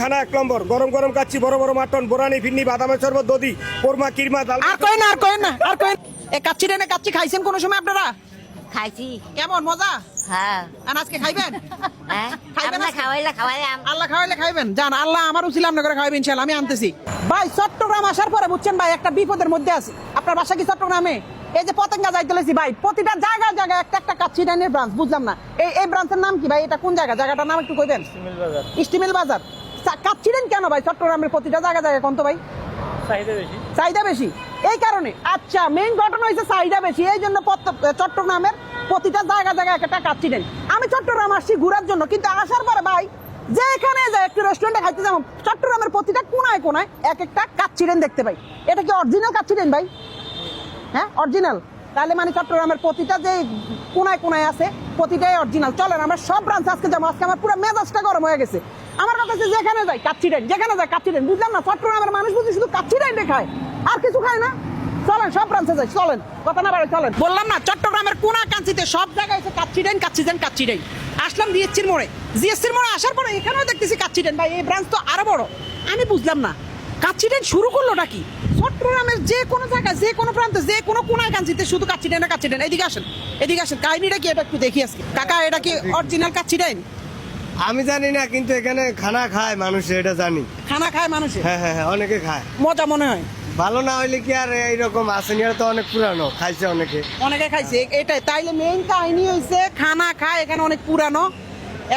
খানা এক নম্বর। গরম গরম কাচ্ছি বড় বড় মাটন বোরানি ফিন্নি বাদামের শরবত দধি কোরমা কিরমা ডাল আর কই না আর কই না আর কই এ কাচ্চি রেনে কাচ্চি খাইছেন কোন সময় আপনারা? খাইছি। কেমন মজা? হ্যাঁ। আর আজকে খাইবেন? হ্যাঁ। খাইবেন আজকে? খাওয়াইলে খাওয়াইলাম আল্লাহ খাওয়াইলে খাইবেন? জান আল্লাহ আমার উচিল আপনার করে খাওয়াবেন ইনশাআল্লাহ আমি আনতেছি। ভাই চট্টগ্রাম আসার পরে বুঝছেন ভাই একটা বিপদের মধ্যে আছি। আপনার বাসা কি চট্টগ্রামে? এই যে পতেঙ্গা যাইতে লেছি ভাই প্রতিটা জায়গা জায়গা একটা একটা কাচ্চি ডাইনের ব্রাঞ্চ বুঝলাম না। এই এই ব্রাঞ্চের নাম কি ভাই? এটা কোন জায়গা? জায়গাটার নাম একটু কই কইবেন ইস্টিমেল বাজার। ডাইন কেন ভাই? চট্টগ্রামের প্রতিটা জায়গা জায়গায় কোন তো ভাই? চাহিদা বেশি। এই কারণে। আচ্ছা মেইন ঘটনা হয়েছে চাহিদা বেশি। এই জন্য চট্টগ্রামের প্রতিটা জায়গা জায়গায় একটা নেই আমি চট্টগ্রাম আসছি ঘুরার জন্য কিন্তু আসার পরে ভাই যেখানে যায় একটু রেস্টুরেন্টে খাইতে যাব চট্টগ্রামের প্রতিটা কোনায় কোনায় এক একটা কাচ্চিরেন দেখতে পাই এটা কি অরিজিনাল কাচ্চিরেন ভাই? হ্যাঁ অরিজিনাল তাহলে মানে চট্টগ্রামের প্রতিটা যে কোনায় কোনায় আছে প্রতিটাই অরিজিনাল চলেন আমরা সব ব্রাঞ্চ আজকে যাব। আজকে আমার পুরো মেজাজটা গরম হয়ে গেছে। আমার হচ্ছে যেখানে যাই কাচ্চি ডাইন, যেখানে যায়, কাচ্চি ডাইন। বুঝলাম না চট্টগ্রামের মানুষ বুঝি শুধু কাচ্চি ডাইন খায় আর কিছু খায় না? চলেন, সব ব্রাঞ্চে যাই, চলেন। কথা না বাড়ে চলেন। বললাম না, চট্টগ্রামের কোনা কাঞ্চিতে সব জায়গায় আছে কাচ্চি ডাইন কাচ্চি ডাইন কাচ্চি ডাইন। আসলাম জিএসসির মোড়ে। জিএসসির মোড়ে আসার পরে এখানেও দেখতেছি কাচ্চি ডাইন। ভাই, এই ব্রাঞ্চ তো আরও বড়। আমি বুঝলাম না, কাচ্চি ডাইন শুরু করল নাকি? চট্টগ্রামের যে কোনো জায়গায়, যে কোনো প্রান্তে, যে কোনো কোনায় কাঞ্চিতে শুধু কাচ্চি ডাইন কাচ্চি ডাইন। এদিকে আসেন এদিকে আসেন। কাহিনীটা কি এটা একটু দেখি আজকে। কাকা, এটা কি অরিজিনাল কাচ্চি ডাইন? আমি জানি না কিন্তু এখানে খানা খায় মানুষ এটা জানি। খানা খায় মানুষে? হ্যাঁ হ্যাঁ হ্যাঁ অনেকে খায়। মজা মনে হয়। ভালো না হইলে কি আর এইরকম আসেনি আর তো অনেক পুরানো খাইছে অনেকে। অনেকে খাইছে এটাই। তাইলে মেইন কাহিনী হয়েছে খানা খায় এখানে অনেক পুরানো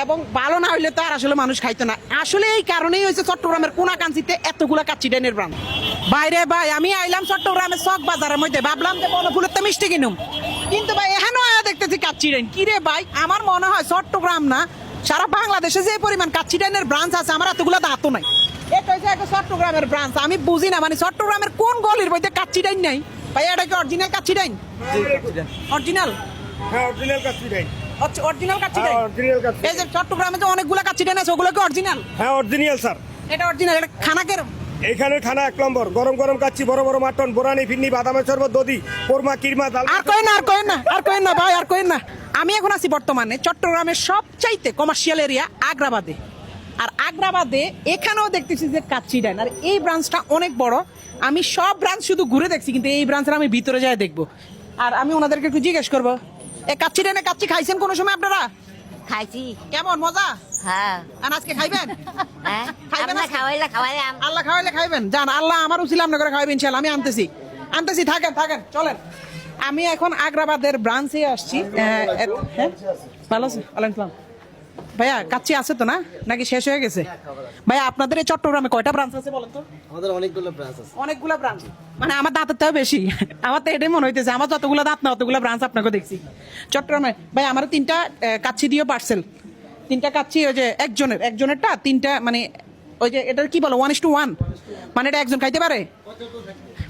এবং ভালো না হইলে তো আর আসলে মানুষ খাইতো না। আসলে এই কারণেই হয়েছে চট্টগ্রামের কোনা কাঞ্চিতে এতগুলা কাচ্চি ডাইনের ব্রান্ড বাইরে ভাই আমি আইলাম চট্টগ্রামের চক বাজারের মধ্যে ভাবলাম যে বনফুলের তো মিষ্টি কিনুম। কিন্তু ভাই এখানেও আয়া দেখতেছি কাচ্চি ডাইন কিরে ভাই আমার মনে হয় চট্টগ্রাম না সারা বাংলাদেশে যে পরিমাণ কাচ্চি ডাইনের ব্রাঞ্চ আছে আমার এতগুলো দাঁতও নাই। এটা হচ্ছে একটা চট্টগ্রামের ব্রাঞ্চ আমি বুঝি না মানে চট্টগ্রামের কোন গলির মধ্যে কাচ্চি ডাইন নাই? ভাই এটা কি অরিজিনাল কাচ্চি ডাইন অরিজিনাল হ্যাঁ অরিজিনাল হ্যাঁ অরিজিনাল কাচ্চি এই যে চট্টগ্রামে তো অনেকগুলো কাচ্চি ডাইন আছে ওগুলো কি অরিজিনাল হ্যাঁ অরিজিনাল স্যার। এটা অরিজিনাল এটা খানা কেরম এইখানে খানা এক নম্বর গরম গরম কাচ্ছি বড় বড় মাটন বোরানি ফিন্নি বাদামের শরবত দধি কোরমা কিরমা আর কই না আর কই না আর কই না ভাই আর কই না। আমি এখন আছি বর্তমানে চট্টগ্রামের সবচাইতে কমার্শিয়াল এরিয়া আগ্রাবাদে। আর আগ্রাবাদে এখানেও দেখতেছি যে কাচ্চি ডাইন। আর এই ব্রাঞ্চটা অনেক বড়। আমি সব ব্রাঞ্চ শুধু ঘুরে দেখছি কিন্তু এই ব্রাঞ্চের আমি ভিতরে যাই দেখব। আর আমি ওনাদেরকে একটু জিজ্ঞেস করব এই কাচ্চি ডাইনে কাচ্চি খাইছেন কোনো সময় আপনারা? খাইছি। কেমন মজা? হ্যাঁ। আর আজকে খাইবেন? হ্যাঁ। খাইবেন খাওয়াইলে খাওয়াইলাম। আল্লাহ খাওয়াইলে খাইবেন। জান আল্লাহ আমার উচিল আপনার করে খাওয়াবেন ইনশাআল্লাহ। আমি আনতেছি। আনতেছি থাকেন থাকেন চলেন। আমি এখন আগ্রাবাদের ব্রাঞ্চে আসছি। হ্যাঁ? ভালো আছে ভাইয়া কাচ্চি আছে তো না? নাকি শেষ হয়ে গেছে? ভাইয়া আপনাদের এই চট্টগ্রামে কয়টা ব্রাঞ্চ আছে বলেন তো? আমাদের অনেকগুলো ব্রাঞ্চ আছে। অনেকগুলো ব্রাঞ্চ। মানে আমার দাঁতের তো বেশি। আমার তো এটাই মনে হইতেছে আমার যতগুলো দাঁত না অতগুলো ব্রাঞ্চ আপনাকে দেখছি। চট্টগ্রামে ভাই আমার তিনটা কাচ্চি দিও পার্সেল তিনটা কাচ্চি ওই যে একজনের একজনেরটা তিনটা মানে ওই যে এটা কি বলো ওয়ান ইস টু ওয়ান মানে এটা একজন খাইতে পারে?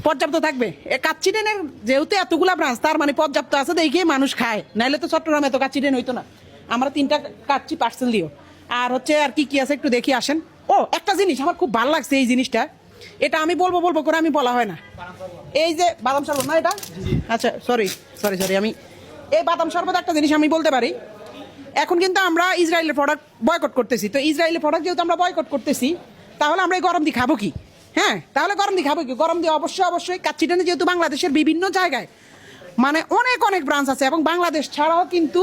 পর্যাপ্ত থাকবে। এ কাচ্চি ট্রেনের যেহেতু এতগুলা ব্রাঞ্চ, তার মানে পর্যাপ্ত আছে দেখে মানুষ খায়। নাইলে তো চট্টগ্রামে এত কাচ্চি ট্রেন হইতো না। আমরা তিনটা কাচ্চি পার্সেল দিও। আর হচ্ছে, আর কি কি আছে একটু দেখি, আসেন। ও, একটা জিনিস আমার খুব ভালো লাগছে এই জিনিসটা। এটা আমি বলব বলব করে আমি বলা হয় না। এই যে বাদাম শরবত, না এটা? আচ্ছা সরি সরি সরি আমি এই বাদাম শরবত একটা জিনিস আমি বলতে পারি। এখন কিন্তু আমরা ইসরায়েলের প্রোডাক্ট বয়কট করতেছি। তো ইসরায়েলের প্রোডাক্ট যেহেতু আমরা বয়কট করতেছি, তাহলে আমরা এই গরম দিয়ে খাব কি? হ্যাঁ তাহলে গরম দিয়ে খাব কি? গরম দিয়ে অবশ্যই অবশ্যই কাচ্চিটানে যেহেতু বাংলাদেশের বিভিন্ন জায়গায় মানে অনেক অনেক ব্রাঞ্চ আছে এবং বাংলাদেশ ছাড়াও কিন্তু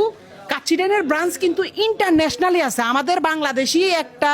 কাচ্চিডেনের ব্রাঞ্চ কিন্তু ইন্টারন্যাশনালি আছে। আমাদের বাংলাদেশি একটা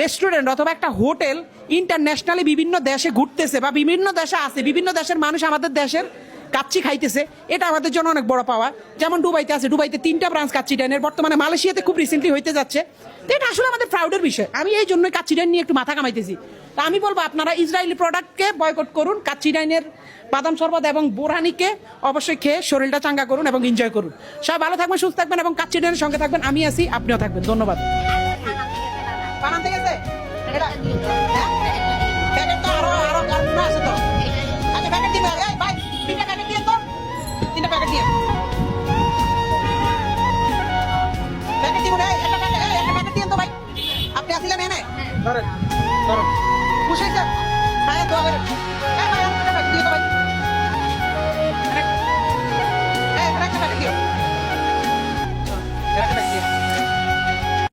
রেস্টুরেন্ট অথবা একটা হোটেল ইন্টারন্যাশনালি বিভিন্ন দেশে ঘুরতেছে বা বিভিন্ন দেশে আছে। বিভিন্ন দেশের মানুষ আমাদের দেশের কাচ্চি খাইতেছে, এটা আমাদের জন্য অনেক বড় পাওয়া। যেমন ডুবাইতে আছে ডুবাইতে তিনটা ব্রাঞ্চ কাচ্চি ডাইনের বর্তমানে মালয়েশিয়াতে খুব রিসেন্টলি হইতে যাচ্ছে। তো এটা আসলে আমাদের প্রাউডের বিষয়। আমি এই জন্যই কাচ্চি ডাইন নিয়ে একটু মাথা কামাইতেছি। তা আমি বলব, আপনারা ইসরায়েলি প্রোডাক্টকে বয়কট করুন, কাচ্চি ডাইনের বাদাম শরবত এবং বোরহানিকে অবশ্যই খেয়ে শরীরটা চাঙ্গা করুন এবং এনজয় করুন। সবাই ভালো থাকবেন, সুস্থ থাকবেন এবং কাচ্চি ডাইনের সঙ্গে থাকবেন। আমি আছি, আপনিও থাকবেন। ধন্যবাদ। বানান থেকে ধরেন